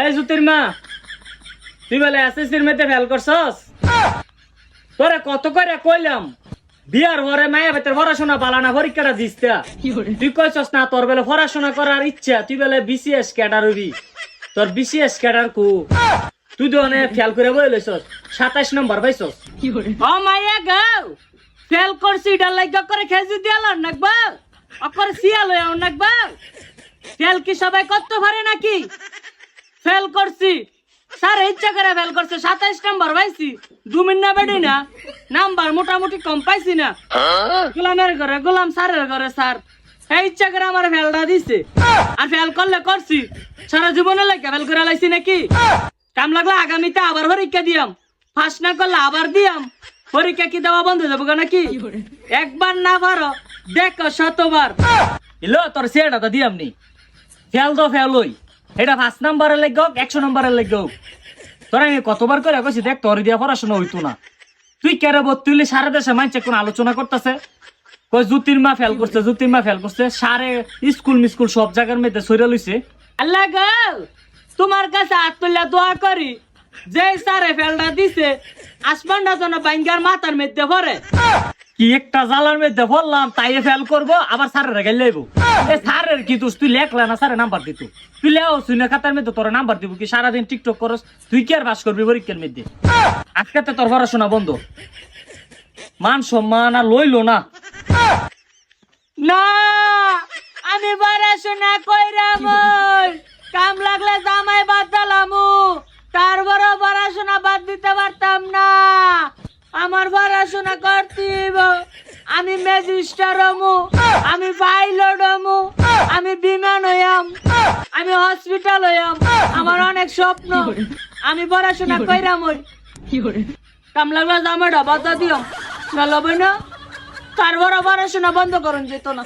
এই জুতির মা তুই বলে এসএসসির মধ্যে ফেল করছস? তোরে কত করে কইলাম? বিয়ার ঘরে মায়া বেতের পড়াশোনা পালানা পরীক্ষাটা দিস। তুই কইছস না তোর বেলে পড়াশোনা করার ইচ্ছা তুই বেলে বিসিএস ক্যাডার হবি। তোর বিসিএস ক্যাডার কু? তুই তো অনেক খেয়াল করে বই লইছস সাতাইশ নম্বর পাইছস। ও মাইয়া গাও ফেল করছি ডাল লাগা করে খেজি দিয়াল নাকবা? অকর সিয়াল হয়ে নাকবা? ফেল কি সবাই করতে পারে নাকি? ফেল করছি। স্যার ইচ্ছা করে ফেল করছে। সাতাইশ নাম্বার পাইছি। দু মিনিট না বেডি না নাম্বার মোটামুটি কম পাইছি না। গোলামের ঘরে গোলাম স্যারের ঘরে স্যার। এই ইচ্ছা করে আমার ফেলটা দিছে। আর ফেল করলে করছি। সারা জীবনে লাগে ফেল করে লাইছি নাকি? কাম লাগলে আগামীতে আবার পরীক্ষা দিয়াম। ফার্স্ট না করলে আবার দিয়াম। পরীক্ষা কি দেওয়া বন্ধ যাব গো নাকি? একবার না পারো দেখো শতবার। ইলো তোর সেটা তো দিয়াম নি ফেল তো ফেল ওই এটা পাঁচ নাম্বারের লেগ হোক একশো নাম্বারের লেগ হোক তোরা আমি কতবার করে কইছি, দেখ, তোর দিয়া পড়াশোনা হইতো না। তুই কেরে তুইলে সারা দেশে মানছে কোন আলোচনা করতেছে? কই জুতির মা ফেল করছে জুতির মা ফেল করছে, সারে স্কুল মিস্কুল সব জায়গার মধ্যে সইরা লইছে। আল্লাহ গো, তোমার কাছে হাত দোয়া করি। যে সারে ফেলটা দিছে, আসমানটা যেন বাইঙ্গার মাথার মধ্যে পড়ে। কি একটা জালার মধ্যে বললাম তাই ফেল করব, আবার স্যারের গেল লইব। এ স্যারের কি তুই তুই লেখলা না স্যারের নাম্বার দিত? তুই লেও খাতার মধ্যে তোর নাম্বার দিব কি? সারাদিন টিকটক করস, তুই কি আর বাস করবি পরীক্ষার মধ্যে? আজকে তো তোর পড়াশোনা বন্ধ। মান সম্মান আর লইলো না। না, আমি পড়াশোনা কইরাম কাম লাগলে জামাই বাদ দিলামু। তারপরে পড়াশোনা বাদ দিতে পারতাম না। আমার পড়াশোনা করতে হইব। আমি ম্যাজিস্টার হমু, আমি পাইলট হমু, আমি বিমান হইয়াম, আমি হসপিটাল হইয়াম। আমার অনেক স্বপ্ন। আমি পড়াশোনা কইরাম ওই কামলা জামাইটা বাদ দিও না লবই না। তারপরে পড়াশোনা বন্ধ করুন, যেত না।